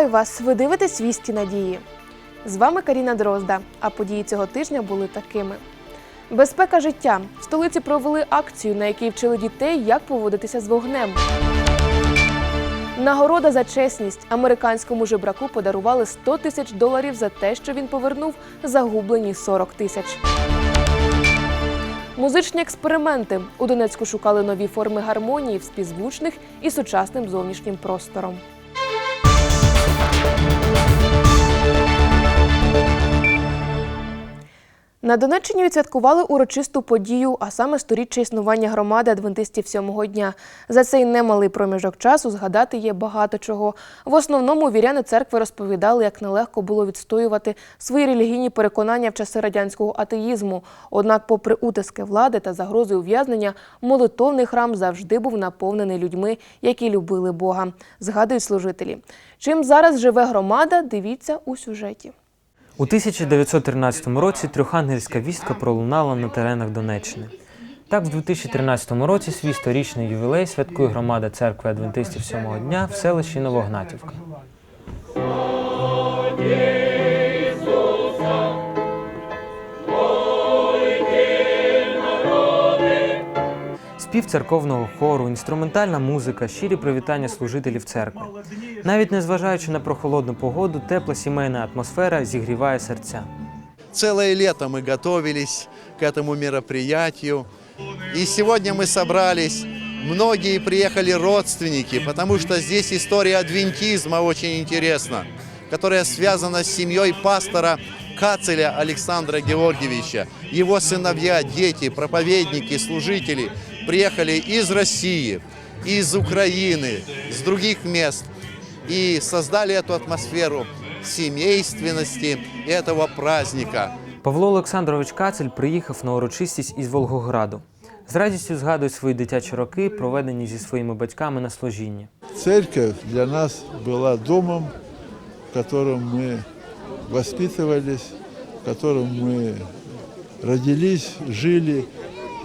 Вітаю вас! Ви дивитесь вісті надії. З вами Каріна Дрозда. А події цього тижня були такими: безпека життя. В столиці провели акцію, на якій вчили дітей, як поводитися з вогнем. Нагорода за чесність американському жебраку подарували 100 тисяч доларів за те, що він повернув загублені 40 тисяч. Музичні експерименти у Донецьку шукали нові форми гармонії в співзвучних і сучасним зовнішнім простором. На Донеччині відсвяткували урочисту подію, а саме сторіччя існування громади адвентистів сьомого дня. За цей немалий проміжок часу згадати є багато чого. В основному віряни церкви розповідали, як нелегко було відстоювати свої релігійні переконання в часи радянського атеїзму. Однак, попри утиски влади та загрози ув'язнення, молитовний храм завжди був наповнений людьми, які любили Бога. Згадують служителі. Чим зараз живе громада, дивіться у сюжеті. У 1913 році трьохангельська вістка пролунала на теренах Донеччини. Так, в 2013 році свій сторічний ювілей святкує громада церкви адвентистів сьомого дня в селищі Новогнатівка. Спів церковного хору, інструментальна музика, щирі привітання служителів церкви. Навіть незважаючи на прохолодну погоду, тепла сімейна атмосфера зігріває серця. Целое лето мы готовились к этому мероприятию. И сегодня мы собрались. Многие приехали родственники, потому что здесь история адвентизма очень интересна, которая связана с семьей пастора Кацеля Александра Георгиевича. Его сыновья, дети, проповедники, служители приехали из России, из Украины, с других мест и создали эту атмосферу семейственности этого праздника. Павло Олександрович Кацель приїхав на урочистість із Волгограду. З радістю згадує свої дитячі роки, проведені зі своїми батьками на служінні. Церковь для нас была домом, в котором мы воспитывались, в котором мы родились, жили.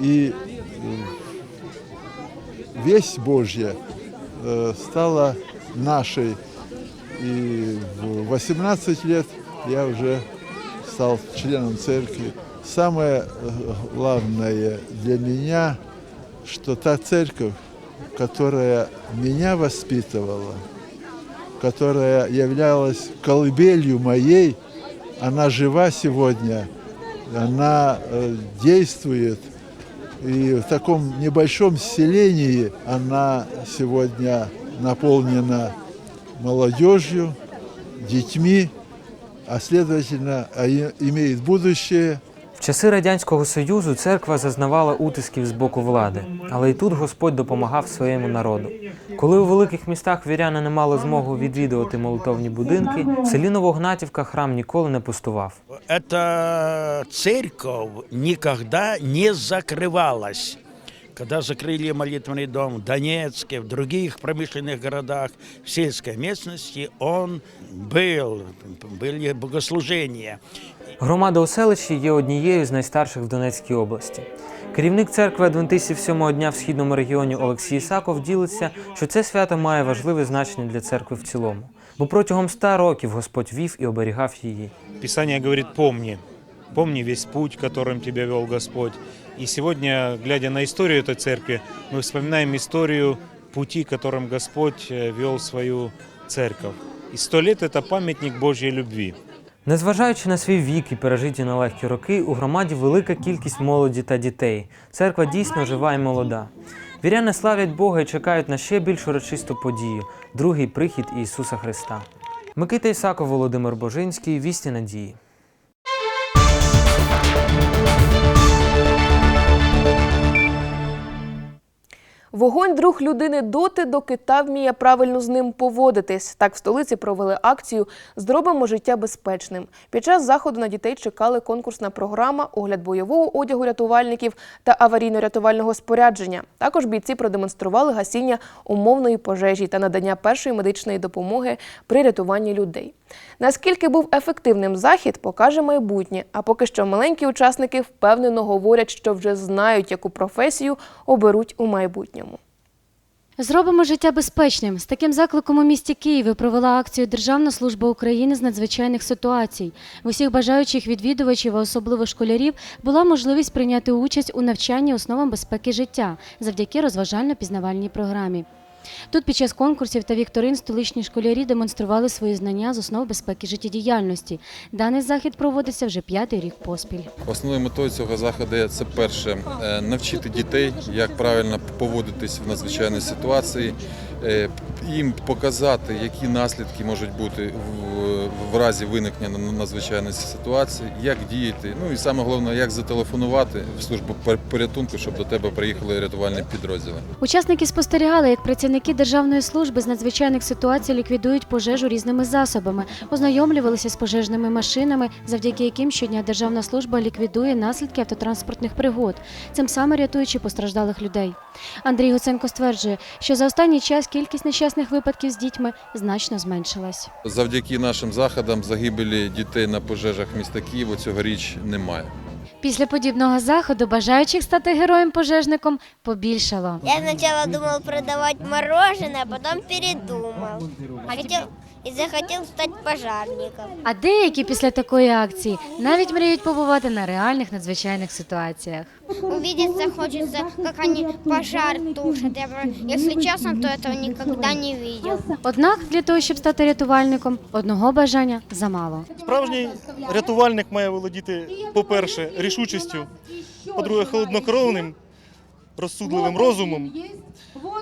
И э, весть Божья э, стала нашей. И в 18 лет я уже стал членом церкви. Самое э, главное для меня, что та церковь, которая меня воспитывала, которая являлась колыбелью моей, она жива сегодня, она э, действует. И в таком небольшом селении она сегодня наполнена молодежью, детьми, а следовательно а имеет будущее – часи Радянського Союзу церква зазнавала утисків з боку влади, але і тут Господь допомагав своєму народу. Коли у великих містах віряни не мали змогу відвідувати молитовні будинки, в селі Новогнатівка храм ніколи не пустував. Ця церква ніколи не закрывалась Когда закрыли молитвенный дом в Донецке, в других промышленных городах, в сельской местности, он был, были богослужения. Громада у селищі є однією з найстарших в Донецькій області. Керівник церкви адвентистів сьомого дня в східному регіоні Олексій Ісаков ділиться, що це свято має важливе значення для церкви в цілому, бо протягом ста років Господь вів і оберігав її. Писание говорит, помни, помни весь путь, которым тебя вел Господь. И сегодня, глядя на историю этой церкви, мы вспоминаем историю пути, которым Господь э, вел свою церковь. И сто лет – это памятник Божьей любви. Незважаючи на свій вік і пережиті нелегкі роки, у громаді велика кількість молоді та дітей. Церква дійсно жива і молода. Віряни славлять Бога і чекають на ще більш урочисту подію другий прихід Ісуса Христа. Микита Ісаков, Володимир Божинський, Вісті Надії. Вогонь друг людини доти, доки та вміє правильно з ним поводитись. Так в столиці провели акцію Зробимо життя безпечним. Під час заходу на дітей чекали конкурсна програма, огляд бойового одягу рятувальників та аварійно-рятувального спорядження. Також бійці продемонстрували гасіння умовної пожежі та надання першої медичної допомоги при рятуванні людей. Наскільки був ефективним захід, покаже майбутнє. А поки що маленькі учасники впевнено говорять, що вже знають, яку професію оберуть у майбутньому. Зробимо життя безпечним. З таким закликом у місті Києві провела акцію Державна служба України з надзвичайних ситуацій. В усіх бажаючих відвідувачів, а особливо школярів, була можливість прийняти участь у навчанні основам безпеки життя завдяки розважально-пізнавальній програмі. Тут під час конкурсів та вікторин столичні школярі демонстрували свої знання з основ безпеки життєдіяльності. Даний захід проводиться вже п'ятий рік поспіль. Основною метою цього заходу це перше е, навчити дітей, як правильно поводитись в надзвичайній ситуації, е, їм показати, які наслідки можуть бути в, разі виникнення надзвичайної ситуації, як діяти. Ну і саме головне, як зателефонувати в службу порятунку, щоб до тебе приїхали рятувальні підрозділи. Учасники спостерігали, як працівники Державної служби з надзвичайних ситуацій ліквідують пожежу різними засобами, ознайомлювалися з пожежними машинами, завдяки яким щодня Державна служба ліквідує наслідки автотранспортних пригод, цим самим рятуючи постраждалих людей. Андрій Гуценко стверджує, що за останній час кількість нещасних випадків з дітьми значно зменшилась. Завдяки нашим заходам загибелі дітей на пожежах міста Києва цьогоріч немає. Після подібного заходу бажаючих стати героєм-пожежником побільшало. Я спочатку думав продавати морожене, а потім передумав. Хотел и захотел стать пожарником. А деякі після такої акції навіть мріють побувати на реальних надзвичайних ситуаціях. Увидеться хочется, как они пожар тушат. Я, если честно, то этого никогда не видел. Однак для того, щоб стати рятувальником, одного бажання замало. Справжній рятувальник має володіти, по-перше, рішучістю, по-друге, холоднокровним, розсудливим розумом.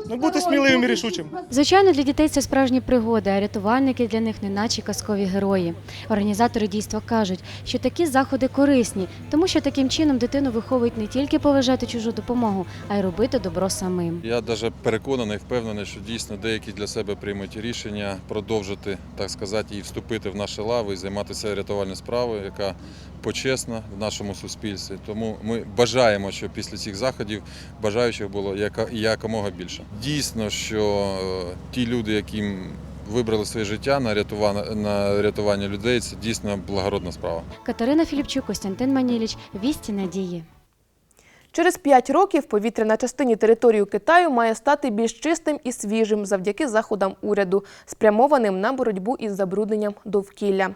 Ну, бути сміливим і рішучим. Звичайно, для дітей це справжні пригоди, а рятувальники для них неначе казкові герої. Організатори дійства кажуть, що такі заходи корисні, тому що таким чином дитину виховують не тільки поважати чужу допомогу, а й робити добро самим. Я навіть переконаний, впевнений, що дійсно деякі для себе приймуть рішення продовжити, так сказати, і вступити в наші лави і займатися рятувальною справою, яка почесна в нашому суспільстві. Тому ми бажаємо, щоб після цих заходів бажаючих було яка- якомога більше. Дійсно, що е, ті люди, які вибрали своє життя на рятування, на рятування людей, це дійсно благородна справа. Катерина Філіпчук, Костянтин Маніліч, Вісті надії. Через 5 років повітря на частині території Китаю має стати більш чистим і свіжим завдяки заходам уряду, спрямованим на боротьбу із забрудненням довкілля.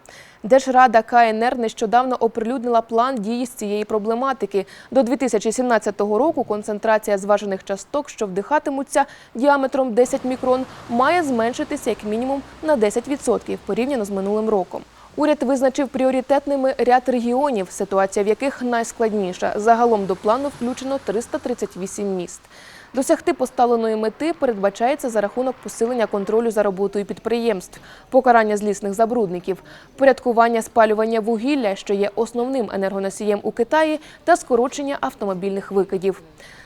Держрада КНР нещодавно оприлюднила план дії з цієї проблематики. До 2017 року концентрація зважених часток, що вдихатимуться діаметром 10 мікрон, має зменшитися як мінімум на 10% порівняно з минулим роком. Уряд визначив пріоритетними ряд регіонів, ситуація в яких найскладніша. Загалом до плану включено 338 міст. Досягти поставленої мети передбачається за рахунок посилення контролю за роботою підприємств, покарання злісних забрудників, порядкування спалювання вугілля, що є основним енергоносієм у Китаї, та скорочення автомобільних викидів.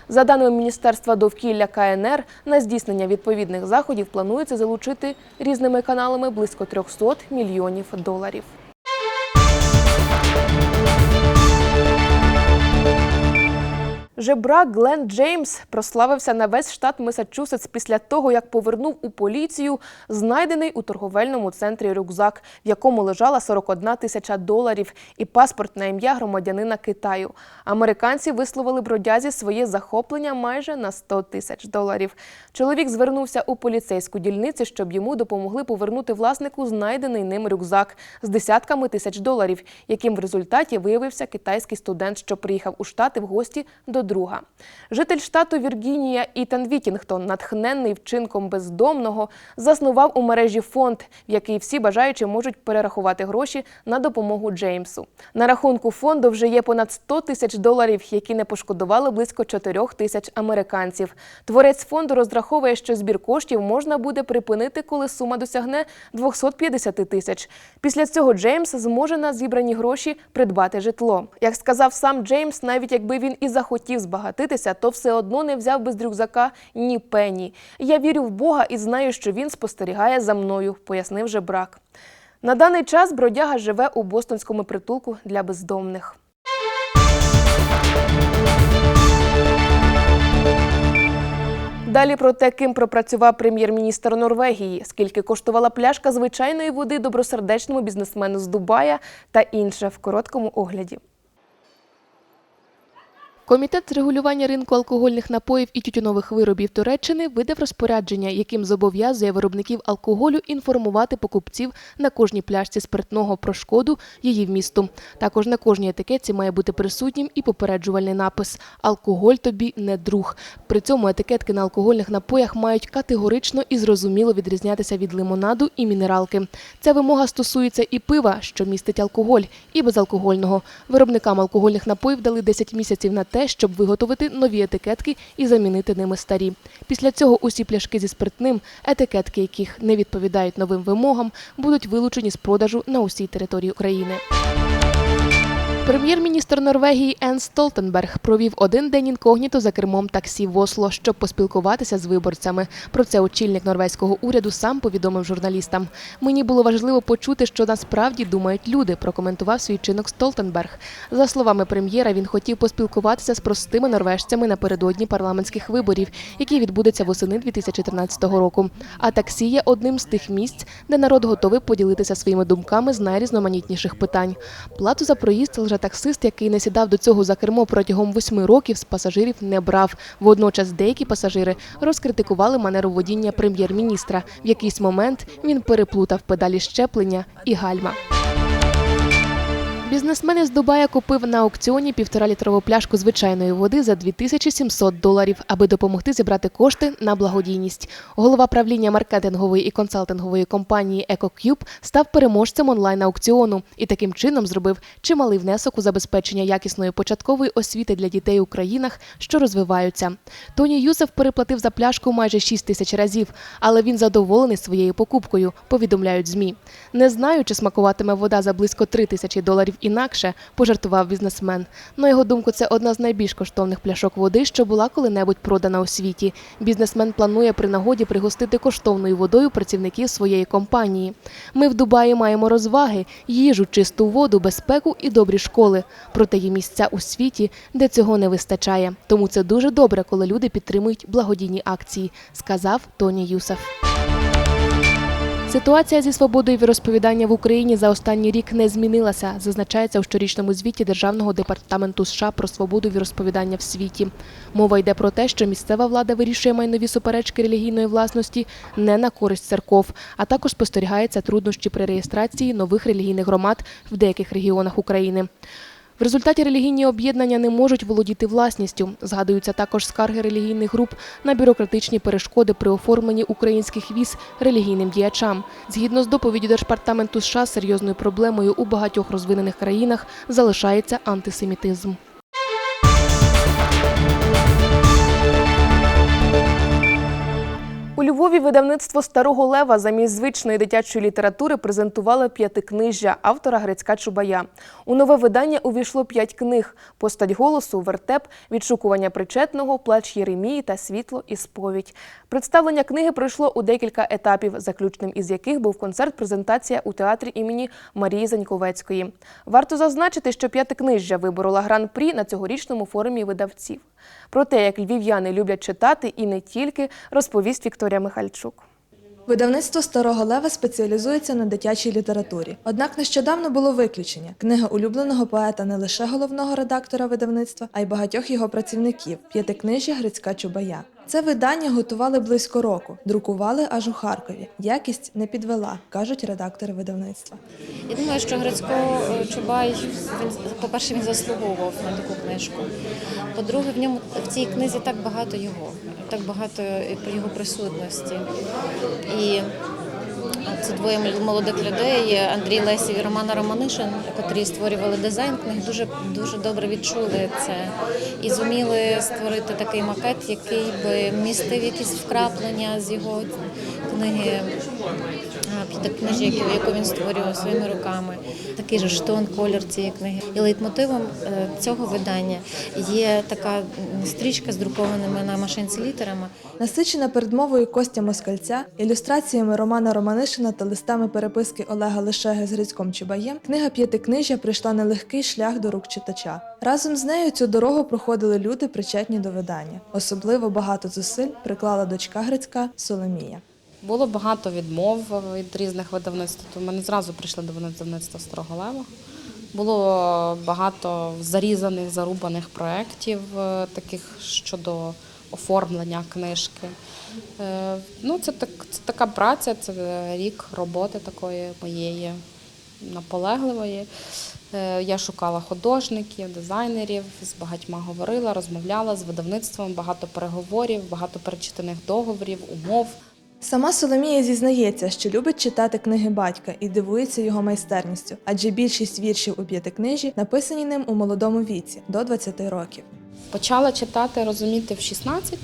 За даними Міністерства довкілля КНР, на здійснення відповідних заходів планується залучити різними каналами близько 300 мільйонів доларів. Жебрак Глен Джеймс прославився на весь штат Месачусетс після того, як повернув у поліцію знайдений у торговельному центрі рюкзак, в якому лежала 41 тисяча доларів і паспорт на ім'я громадянина Китаю. Американці висловили бродязі своє захоплення майже на 100 тисяч доларів. Чоловік звернувся у поліцейську дільницю, щоб йому допомогли повернути власнику знайдений ним рюкзак з десятками тисяч доларів, яким в результаті виявився китайський студент, що приїхав у штати в гості до друга. Житель штату Віргінія Ітан Вітінгтон, натхненний вчинком бездомного, заснував у мережі фонд, в який всі бажаючі можуть перерахувати гроші на допомогу Джеймсу. На рахунку фонду вже є понад 100 тисяч доларів, які не пошкодували близько 4 тисяч американців. Творець фонду розраховує, що збір коштів можна буде припинити, коли сума досягне 250 тисяч. Після цього Джеймс зможе на зібрані гроші придбати житло. Як сказав сам Джеймс, навіть якби він і захотів збагатитися, то все одно не взяв би з рюкзака ні пені. Я вірю в Бога і знаю, що він спостерігає за мною, пояснив жебрак. На даний час бродяга живе у бостонському притулку для бездомних. Далі про те, ким пропрацював прем'єр-міністр Норвегії, скільки коштувала пляшка звичайної води добросердечному бізнесмену з Дубая та інше в короткому огляді. Комітет з регулювання ринку алкогольних напоїв і тютюнових виробів Туреччини видав розпорядження, яким зобов'язує виробників алкоголю інформувати покупців на кожній пляшці спиртного про шкоду її вмісту. Також на кожній етикетці має бути присутнім і попереджувальний напис Алкоголь тобі не друг. При цьому етикетки на алкогольних напоях мають категорично і зрозуміло відрізнятися від лимонаду і мінералки. Ця вимога стосується і пива, що містить алкоголь, і безалкогольного. Виробникам алкогольних напоїв дали 10 місяців на те, щоб виготовити нові етикетки і замінити ними старі. Після цього усі пляшки зі спиртним, етикетки яких не відповідають новим вимогам, будуть вилучені з продажу на усій території України. Прем'єр-міністр Норвегії Ен Столтенберг провів один день інкогніто за кермом таксі в Осло, щоб поспілкуватися з виборцями. Про це очільник норвезького уряду сам повідомив журналістам. Мені було важливо почути, що насправді думають люди. Прокоментував свій чинок Столтенберг. За словами прем'єра, він хотів поспілкуватися з простими норвежцями напередодні парламентських виборів, які відбудуться восени 2014 року. А таксі є одним з тих місць, де народ готовий поділитися своїми думками з найрізноманітніших питань. Плату за проїзд лжетаксист, який не сідав до цього за кермо протягом восьми років, з пасажирів не брав. Водночас деякі пасажири розкритикували манеру водіння прем'єр-міністра. В якийсь момент він переплутав педалі щеплення і гальма. Бізнесмен із Дубая купив на аукціоні півторалітрову пляшку звичайної води за 2700 доларів, аби допомогти зібрати кошти на благодійність. Голова правління маркетингової і консалтингової компанії EcoCube став переможцем онлайн-аукціону і таким чином зробив чималий внесок у забезпечення якісної початкової освіти для дітей у країнах, що розвиваються. Тоні Юсеф переплатив за пляшку майже 6 тисяч разів, але він задоволений своєю покупкою, повідомляють ЗМІ. Не знаю, чи смакуватиме вода за близько 3 тисячі доларів інакше, пожартував бізнесмен. На його думку, це одна з найбільш коштовних пляшок води, що була коли-небудь продана у світі. Бізнесмен планує при нагоді пригостити коштовною водою працівників своєї компанії. Ми в Дубаї маємо розваги, їжу, чисту воду, безпеку і добрі школи. Проте є місця у світі, де цього не вистачає. Тому це дуже добре, коли люди підтримують благодійні акції, сказав Тоні Юсеф. Ситуація зі свободою віросповідання в Україні за останній рік не змінилася, зазначається у щорічному звіті Державного департаменту США про свободу віросповідання в світі. Мова йде про те, що місцева влада вирішує майнові суперечки релігійної власності не на користь церков, а також спостерігаються труднощі при реєстрації нових релігійних громад в деяких регіонах України. В результаті релігійні об'єднання не можуть володіти власністю. Згадуються також скарги релігійних груп на бюрократичні перешкоди при оформленні українських віз релігійним діячам. Згідно з доповіддю Держпартаменту США, серйозною проблемою у багатьох розвинених країнах залишається антисемітизм. У Львові видавництво Старого Лева замість звичної дитячої літератури презентувало п'ятикнижжя автора Грицька Чубая. У нове видання увійшло п'ять книг: постать голосу, вертеп, відшукування причетного, плач Єремії та світло і сповідь. Представлення книги пройшло у декілька етапів, заключним із яких був концерт-презентація у театрі імені Марії Заньковецької. Варто зазначити, що п'ятикнижжя виборола гран-прі на цьогорічному форумі видавців. Про те, як львів'яни люблять читати і не тільки, розповість Вікторія Михальчук. Видавництво Старого Лева спеціалізується на дитячій літературі. Однак нещодавно було виключення. Книга улюбленого поета не лише головного редактора видавництва, а й багатьох його працівників п'ятикнижжя Грицька Чубая. Це видання готували близько року, друкували аж у Харкові. Якість не підвела, кажуть редактори видавництва. Я думаю, що Грицько е, Чубай, він, по-перше, він заслуговував на таку книжку. По-друге, в ньому в цій книзі так багато його, так багато його присутності. І це двоє молодих людей, Андрій Лесів і Романа Романишин, котрі створювали дизайн. Книг, дуже дуже добре відчули це і зуміли створити такий макет, який би містив якісь вкраплення з його книги п'ятикнижі, яку, він створював своїми руками. Такий же ж тон, колір цієї книги. І лейтмотивом е, цього видання є така стрічка з друкованими на машинці літерами. Насичена передмовою Костя Москальця, ілюстраціями Романа Романишина та листами переписки Олега Лишеги з Грицьком Чубаєм, книга п'ятикнижжя прийшла нелегкий шлях до рук читача. Разом з нею цю дорогу проходили люди, причетні до видання. Особливо багато зусиль приклала дочка Грицька Соломія. Було багато відмов від різних видавництв. То ми не зразу прийшли до видавництва Старого Лева. Було багато зарізаних, зарубаних проєктів, е, таких щодо оформлення книжки. Е, Ну, це, так, це така праця, це рік роботи такої моєї наполегливої. Е, Я шукала художників, дизайнерів, з багатьма говорила, розмовляла з видавництвом, багато переговорів, багато перечитаних договорів, умов. Сама Соломія зізнається, що любить читати книги батька і дивується його майстерністю, адже більшість віршів у п'ятикнижі написані ним у молодому віці до 20 років. Почала читати, розуміти в 16,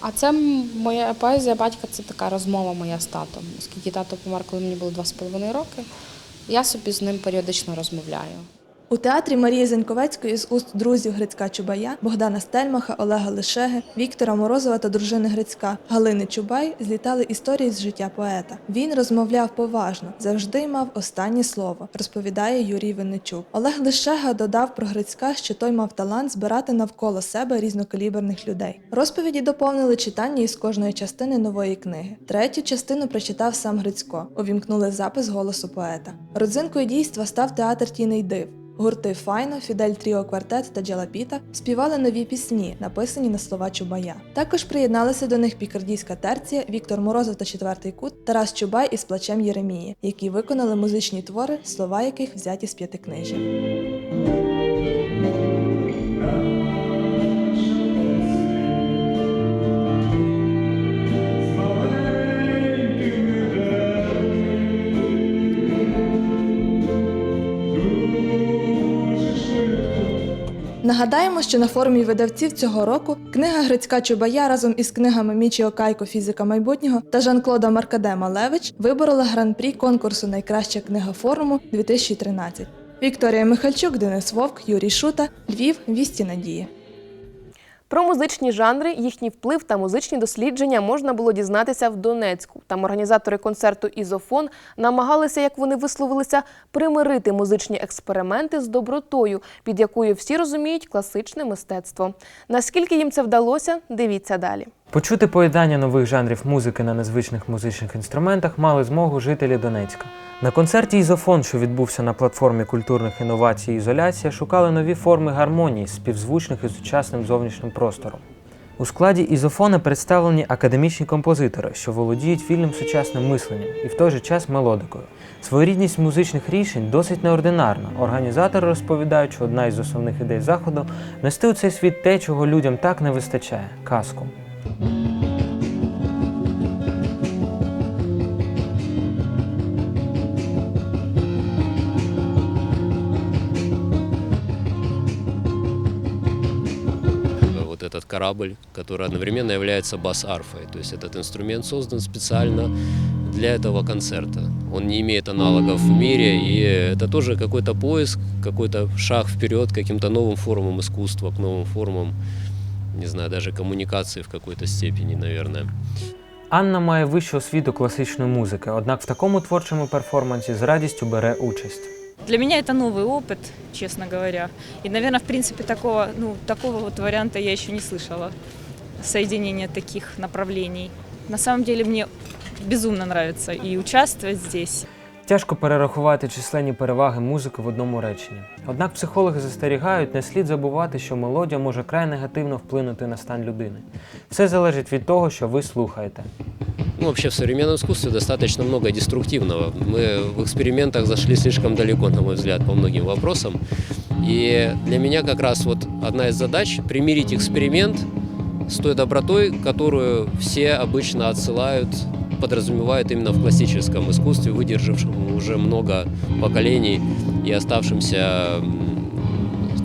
а це моя поезія батька це така розмова моя з татом, оскільки тато помер, коли мені було 2,5 роки. Я собі з ним періодично розмовляю. У театрі Марії Зеньковецької з уст друзів Грицька Чубая, Богдана Стельмаха, Олега Лишеги, Віктора Морозова та дружини Грицька Галини Чубай злітали історії з життя поета. Він розмовляв поважно, завжди мав останнє слово, розповідає Юрій Винничук. Олег Лишега додав про Грицька, що той мав талант збирати навколо себе різнокаліберних людей. Розповіді доповнили читання із кожної частини нової книги. Третю частину прочитав сам Грицько. Увімкнули запис голосу поета. Родзинкою дійства став театр тіней див. Гурти Файно, Фідель Тріо Квартет та Джалапіта співали нові пісні, написані на слова Чубая. Також приєдналися до них пікардійська терція, Віктор Морозов та Четвертий кут, Тарас Чубай із плачем Єремії, які виконали музичні твори, слова яких взяті з п'ятикнижжя. Нагадаємо, що на форумі видавців цього року книга Грицька Чубая разом із книгами Мічі Окайко Фізика майбутнього та Жан-Клода Маркадема Левич виборола гран-прі конкурсу Найкраща книга форуму 2013. Вікторія Михальчук, Денис Вовк, Юрій Шута, Львів, Вісті Надії. Про музичні жанри, їхній вплив та музичні дослідження можна було дізнатися в Донецьку. Там організатори концерту Ізофон намагалися, як вони висловилися, примирити музичні експерименти з добротою, під якою всі розуміють класичне мистецтво. Наскільки їм це вдалося, дивіться далі. Почути поєднання нових жанрів музики на незвичних музичних інструментах мали змогу жителі Донецька. На концерті Ізофон, що відбувся на платформі культурних інновацій Ізоляція, шукали нові форми гармонії, співзвучних із сучасним зовнішнім простором. У складі ізофона представлені академічні композитори, що володіють вільним сучасним мисленням і в той же час мелодикою. Своєрідність музичних рішень досить неординарна. Організатори розповідають, що одна із основних ідей заходу нести у цей світ те, чого людям так не вистачає казку. Этот корабль, который одновременно является бас-арфой. То есть этот инструмент создан специально для этого концерта. Он не имеет аналогов в мире, и это тоже какой-то поиск, какой-то шаг вперед к каким-то новым формам искусства, к новым формам, не знаю, даже коммуникации в какой-то степени, наверное. Анна має вищу освіту класичної музики, однак в такому творчому перформансі з радістю бере участь. Для меня это новый опыт, честно говоря. И, наверное, в принципе, такого, ну, такого вот варианта я еще не слышала. Соединения таких направлений. На самом деле мне безумно нравится и участвовать здесь. Тяжко перерахувати численні переваги музики в одному реченні. Однак психологи застерігають, не слід забувати, що мелодія може край негативно вплинути на стан людини. Все залежить від того, що ви слухаєте. Ну, вообще в современном искусстве достаточно много деструктивного. Мы в экспериментах зашли слишком далеко, на мой взгляд, по многим вопросам. И для меня как раз вот одна из задач – примирить эксперимент с той добротой, которую все обычно отсылают, подразумевают именно в классическом искусстве, выдержавшем уже много поколений и оставшимся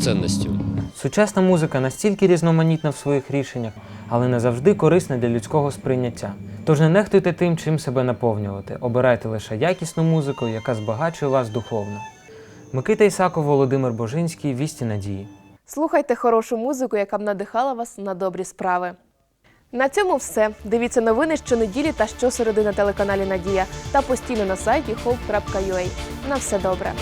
ценностью. Сучасна музика настільки різноманітна в своїх рішеннях, але не завжди корисна для людського сприйняття. Тож не нехтуйте тим, чим себе наповнювати. Обирайте лише якісну музику, яка збагачує вас духовно. Микита Ісаков, Володимир Божинський, Вісті Надії. Слухайте хорошу музику, яка б надихала вас на добрі справи. На цьому все. Дивіться новини щонеділі та щосереди на телеканалі Надія та постійно на сайті hope.ua. На все добре.